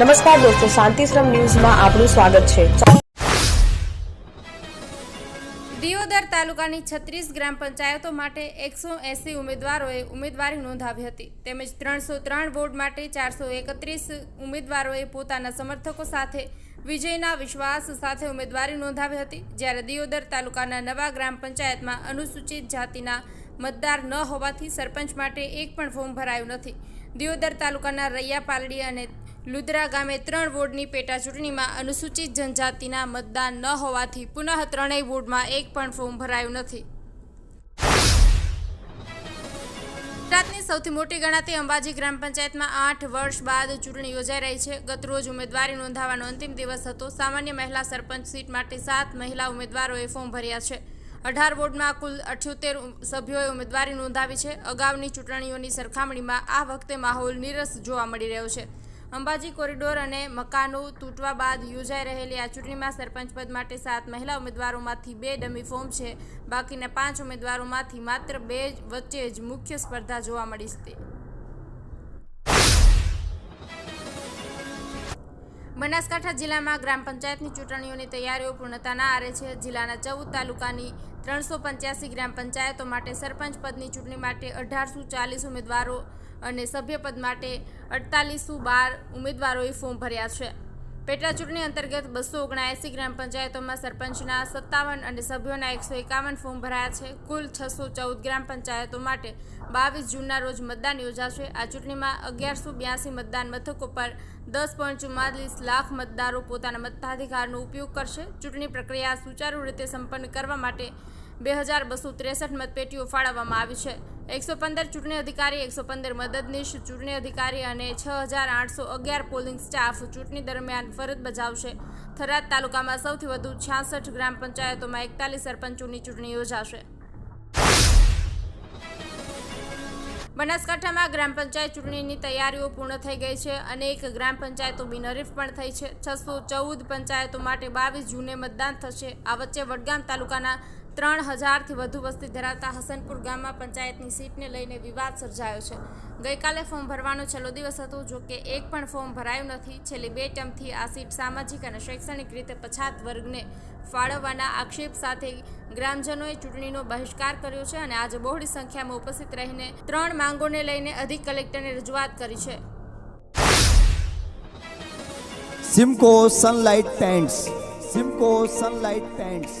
નમસ્કાર દોસ્તો, શાંતિશ્રમ ન્યૂઝમાં આપનું સ્વાગત છે. દિયોદર તાલુકાની છત્રીસ ગ્રામ પંચાયતો માટે એકસો એસી ઉમેદવારોએ ઉમેદવારી નોંધાવી હતી. તેમજ ત્રણસો ત્રણ વોર્ડ માટે ચારસો એકત્રીસ ઉમેદવારોએ પોતાના સમર્થકો સાથે વિજયના વિશ્વાસ સાથે ઉમેદવારી નોંધાવી હતી. જ્યારે દિયોદર તાલુકાના નવા ગ્રામ પંચાયતમાં અનુસૂચિત જાતિના મતદાર ન હોવાથી સરપંચ માટે એક પણ ફોર્મ ભરાયું નથી. દિયોદર તાલુકાના રૈયા પાલડી અને લુદ્રા ગામે ત્રણ વોર્ડની પેટા ચૂંટણીમાં અનુસૂચિત જનજાતિના મતદાન ન હોવાથી પુનઃ ત્રણેય વોર્ડમાં એક પણ ફોર્મ ભરાયું નથી. ગુજરાતની સૌથી મોટી ગણાતી અંબાજી ગ્રામ પંચાયતમાં આઠ વર્ષ બાદ ચૂંટણી યોજાઈ રહી છે. ગતરોજ ઉમેદવારી નોંધાવવાનો અંતિમ દિવસ હતો. સામાન્ય મહિલા સરપંચ સીટ માટે સાત મહિલા ઉમેદવારોએ ફોર્મ ભર્યા છે. અઢાર વોર્ડમાં કુલ અઠ્યોતેર સભ્યોએ ઉમેદવારી નોંધાવી છે. અગાઉની ચૂંટણીઓની સરખામણીમાં આ વખતે માહોલ નીરસ જોવા મળી રહ્યો છે. અંબાજી કોરિડોર અને મકાનો તૂટવા બાદ યોજાઈ રહેલી આ ચૂંટણીમાં સરપંચ પદ માટે સાત મહિલા ઉમેદવારોમાંથી બે ડમી ફોર્મ છે. બાકીના પાંચ ઉમેદવારોમાંથી માત્ર બે વચ્ચે જ મુખ્ય સ્પર્ધા જોવા મળી હતી બનાસકાંઠા જિલ્લામાં ગ્રામ પંચાયતની ચૂંટણીઓની તૈયારીઓ પૂર્ણતાના આરે છે. જિલ્લાના ચૌદ તાલુકાની ત્રણસો પંચ્યાસી ગ્રામ પંચાયતો માટે સરપંચ પદની ચૂંટણી માટે અઢારસો ચાલીસ ઉમેદવારો અને સભ્યપદ માટે અડતાલીસો બાર ઉમેદવારોએ ફોર્મ ભર્યા છે. પેટા ચૂંટણી અંતર્ગત બસો ઓગણએંસી ગ્રામ પંચાયતોમાં સરપંચના સત્તાવન અને સભ્યોના એકસો એકાવન ફોર્મ ભરાયા છે. કુલ છસો ચૌદ ગ્રામ પંચાયતો માટે બાવીસ જૂનના રોજ મતદાન યોજાશે. આ ચૂંટણીમાં અગિયારસો બ્યાસી મતદાન મથકો પર દસ પોઈન્ટ ચુમ્માલીસ લાખ મતદારો પોતાના મતાધિકારનો ઉપયોગ કરશે. ચૂંટણી પ્રક્રિયા સુચારુ રીતે સંપન્ન કરવા માટે બે હજાર બસો ત્રેસઠ મતપેટીઓ ફાળવવામાં આવી છે. એકસો પંદર ચૂંટણી અધિકારી, એકસો પંદર મદદનીશ, ચૂંટણી અધિકારી અને છ હજાર આઠસો અગિયાર પોલિંગ સ્ટાફ ચૂંટણી દરમિયાન ફરજ બજાવશે. થરાદ તાલુકામાં સૌથી વધુ છાસઠ ગ્રામ પંચાયતોમાં એકતાલીસ સરપંચોની ચૂંટણી યોજાશે. બનાસકાંઠામાં ગ્રામ પંચાયત ચૂંટણીની તૈયારીઓ પૂર્ણ થઈ ગઈ છે. અનેક ગ્રામ પંચાયતો બિનહરીફ પણ થઈ છે. છસો ચૌદ પંચાયતો માટે બાવીસ જૂને મતદાન થશે. આ વચ્ચે વડગામ તાલુકાના ત્રણ હજારથી વધુ વસ્તી ધરાવતા હસનપુર ગામમાં પંચાયતની સીટને લઈને વિવાદ સર્જાયો છે. ગઈકાલે ફોર્મ ભરવાનો છેલ્લો દિવસ હતો, જો કે એક પણ ફોર્મ ભરાયું નથી. છેલ્લી બે ટર્મથી આ સીટ સામાજિક અને શૈક્ષણિક રીતે પછાત વર્ગને ફાળવવાના આક્ષેપ સાથે ગ્રામજનોએ ચૂંટણીનો બહિષ્કાર કર્યો છે અને આજે બહોળી સંખ્યામાં ઉપસ્થિત રહીને ત્રણ માંગોને લઈને અધિક કલેક્ટરને રજૂઆત કરી છે. Simco sunlight pants Simco sunlight pants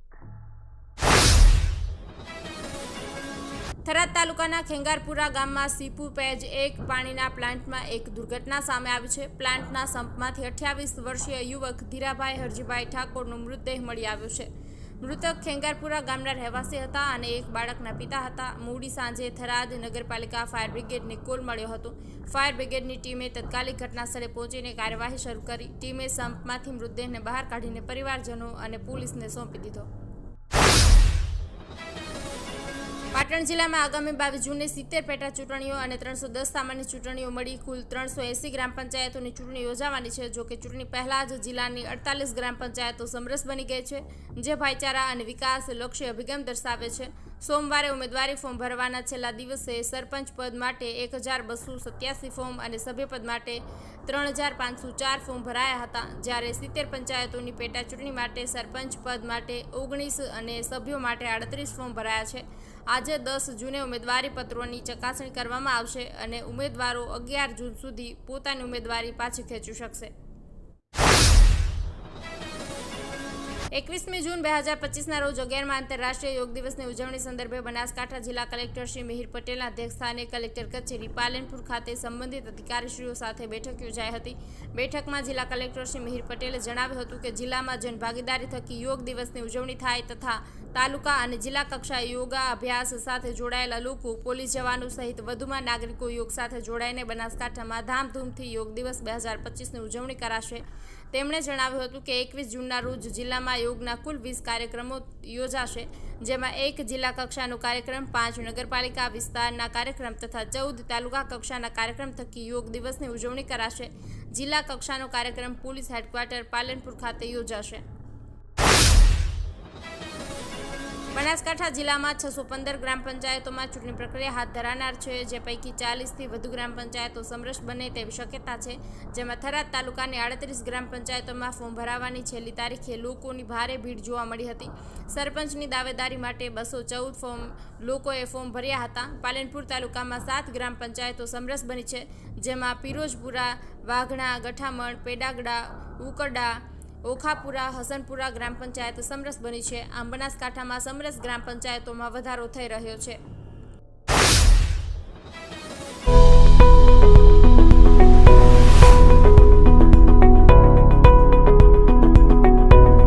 Tharad તાલુકાના ખેંગારપુરા ગામમાં સીપુ પેજ એક પાણીના પ્લાન્ટમાં એક દુર્ઘટના સામે આવી છે. પ્લાન્ટના સંપમાંથી અઠ્યાવીસ વર્ષીય યુવક ધીરાભાઈ હરજીભાઈ ઠાકોરનો મૃતદેહ મળી આવ્યો છે. મૃતક ખેંગારપુરા ગામના રહેવાસી હતા અને એક બાળકના પિતા હતા. મૂડી સાંજે થરાદ નગરપાલિકા ફાયર બ્રિગેડને કોલ મળ્યો હતો. ફાયર બ્રિગેડની ટીમે તત્કાલિક ઘટનાસ્થળે પહોંચીને કાર્યવાહી શરૂ કરી. ટીમે સંપમાંથી મૃતદેહને બહાર કાઢીને પરિવારજનો અને પોલીસને સોંપી દીધો. પાટણ જિલ્લામાં આગામી બાવીસ જૂને સિત્તેર પેટા ચૂંટણીઓ અને ત્રણસો દસ સામાન્ય ચૂંટણીઓ મળી. કુલ ત્રણસો એસી ગ્રામ પંચાયતોની ચૂંટણી યોજાવાની છે, જોકે ચૂંટણી પહેલાં જ જિલ્લાની અડતાલીસ ગ્રામ પંચાયતો સમરસ બની ગઈ છે, જે ભાઈચારા અને વિકાસ લક્ષ્ય અભિગમ દર્શાવે છે. સોમવારે ઉમેદવારી ફોર્મ ભરવાના છેલ્લા દિવસે સરપંચ પદ માટે એક હજાર બસો સત્યાસી ફોર્મ અને સભ્યપદ માટે ત્રણ હજાર પાંચસો ચાર ફોર્મ ભરાયા હતા. જ્યારે સિત્તેર પંચાયતોની પેટા ચૂંટણી માટે સરપંચ પદ માટે ઓગણીસ અને સભ્યો માટે આડત્રીસ ફોર્મ ભરાયા છે. આજે દસ જૂને ઉમેદવારી પત્રોની ચકાસણી કરવામાં આવશે અને ઉમેદવારો અગિયાર જૂન સુધી પોતાની ઉમેદવારી પાછી ખેંચી શકશે. એકવીસમી જૂન બે હજાર પચીસના રોજ અગિયારમાં આંતરરાષ્ટ્રીય યોગ દિવસની ઉજવણી સંદર્ભે બનાસકાંઠા જિલ્લા કલેક્ટર શ્રી મિહિર પટેલના અધ્યક્ષસ્થાને કલેક્ટર કચેરી પાલનપુર ખાતે સંબંધિત અધિકારીશ્રીઓ સાથે બેઠક યોજાઈ હતી. બેઠકમાં જિલ્લા કલેક્ટર શ્રી મિહિર પટેલે જણાવ્યું હતું કે જિલ્લામાં જનભાગીદારી થકી યોગ દિવસની ઉજવણી થાય તથા તાલુકા અને જિલ્લા કક્ષાએ યોગા અભ્યાસ સાથે જોડાયેલા લોકો, પોલીસ જવાનો સહિત વધુમાં નાગરિકો યોગ સાથે જોડાઈને બનાસકાંઠામાં ધામધૂમથી યોગ દિવસ બે હજાર પચીસની ઉજવણી કરાશે. તેમણે જણાવ્યું હતું કે એકવીસ જૂનના રોજ જિલ્લામાં યોગના કુલ વીસ કાર્યક્રમો યોજાશે, જેમાં એક જિલ્લા કક્ષાનો કાર્યક્રમ, પાંચ નગરપાલિકા વિસ્તારના કાર્યક્રમ તથા ચૌદ તાલુકા કક્ષાના કાર્યક્રમ થકી યોગ દિવસની ઉજવણી કરાશે. જિલ્લા કક્ષાનો કાર્યક્રમ પોલીસ હેડક્વાર્ટર પાલનપુર ખાતે યોજાશે. બનાસકાંઠા જિલ્લામાં છસો પંદર ગ્રામ પંચાયતોમાં ચૂંટણી પ્રક્રિયા હાથ ધરાનાર છે. જે પૈકી ચાલીસથી વધુ ગ્રામ પંચાયતો સમરસ બને તેવી શક્યતા છે. જેમાં થરાદ તાલુકાની આડત્રીસ ગ્રામ પંચાયતોમાં ફોર્મ ભરાવાની છેલ્લી તારીખે લોકોની ભારે ભીડ જોવા મળી હતી. સરપંચની દાવેદારી માટે બસો ચૌદ ફોર્મ લોકોએ ફોર્મ ભર્યા હતા. પાલનપુર તાલુકામાં સાત ગ્રામ પંચાયતો સમરસ બની છે. જેમાં પિરોજપુરા, વાઘણા, ગઠામણ, પેડાગડા, ઉકરડા ઓખાપુરા, હસનપુરા ગ્રામ પંચાયત સમરસ બની છે. આમ બનાસકાંઠામાં સમરસ ગ્રામ પંચાયતોમાં વધારો થઈ રહ્યો છે.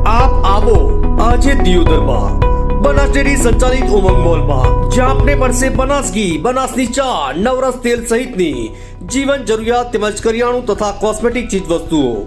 આપ આવો આજે દિયોદરમાં. બનાસ ડેરી સંચાલિત ઉમંગ મોલમાં, જ્યાં આપને મળશે બનાસ બનાસની ચા, નવરસ તેલ સહિતની જીવન જરૂરિયાત તેમજ કરિયાણું તથા કોસ્મેટિક ચીજ વસ્તુઓ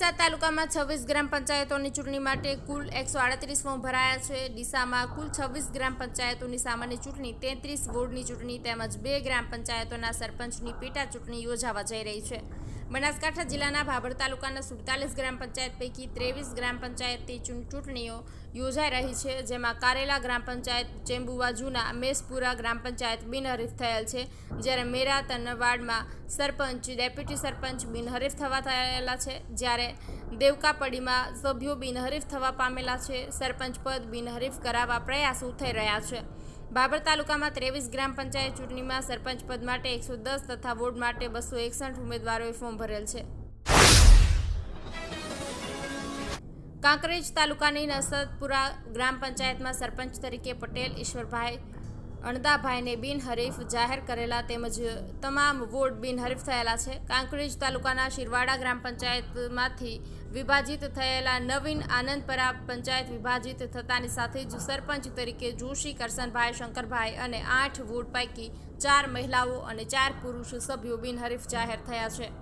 ડીસા તાલુકામાં છવ્વીસ ગ્રામ પંચાયતોની ચૂંટણી માટે કુલ એકસો આડત્રીસ ફોર્મ ભરાયા છે. ડીસામાં કુલ છવ્વીસ ગ્રામ પંચાયતોની સામાન્ય ચૂંટણી, તેત્રીસ વોર્ડની ચૂંટણી તેમજ બે ગ્રામ પંચાયતોના સરપંચની પેટા ચૂંટણી યોજાવા જઈ રહી છે. બનાસકાંઠા જિલ્લાના ભાભર તાલુકાના સુડતાલીસ ગ્રામ પંચાયત પૈકી ત્રેવીસ ગ્રામ પંચાયતની ચૂંટણીઓ યોજાઈ રહી છે, જેમાં કારેલા ગ્રામ પંચાયત ચેમ્બુવા જૂના, મેસપુરા ગ્રામ પંચાયત બિનહરીફ થયેલ છે, જ્યારે મેરા તનવાડમાં સરપંચ, ડેપ્યુટી સરપંચ બિનહરીફ થવા થયેલા છે, જ્યારે દેવકાપડીમાં સભ્યો બિનહરીફ થવા પામેલા છે, સરપંચ પદ બિનહરીફ કરાવવા પ્રયાસો થઈ રહ્યા છે. બાબર તાલુકામાં ત્રેવીસ ગ્રામ પંચાયત ચૂંટણીમાં સરપંચ પદ માટે એકસો દસ તથા વોર્ડ માટે બસો એકસઠ ઉમેદવારોએ ફોર્મ ભરેલ છે. કાંકરેજ તાલુકાની નસદપુરા ગ્રામ પંચાયતમાં સરપંચ તરીકે પટેલ, ઈશ્વરભાઈ અણદાભાઈને બિનહરીફ જાહેર કરેલા તેમજ તમામ વોર્ડ બિનહરીફ થયેલા છે. કાંકરેજ તાલુકાના શિરવાડા ગ્રામ પંચાયતમાંથી વિભાજિત થયેલા નવીન આનંદપરા પંચાયત વિભાજિત થતાની સાથે જ સરપંચ તરીકે જોશી કરશનભાઈ શંકરભાઈ અને આઠ વોર્ડ પૈકી ચાર મહિલાઓ અને ચાર પુરુષ સભ્યો બિનહરીફ જાહેર થયા છે.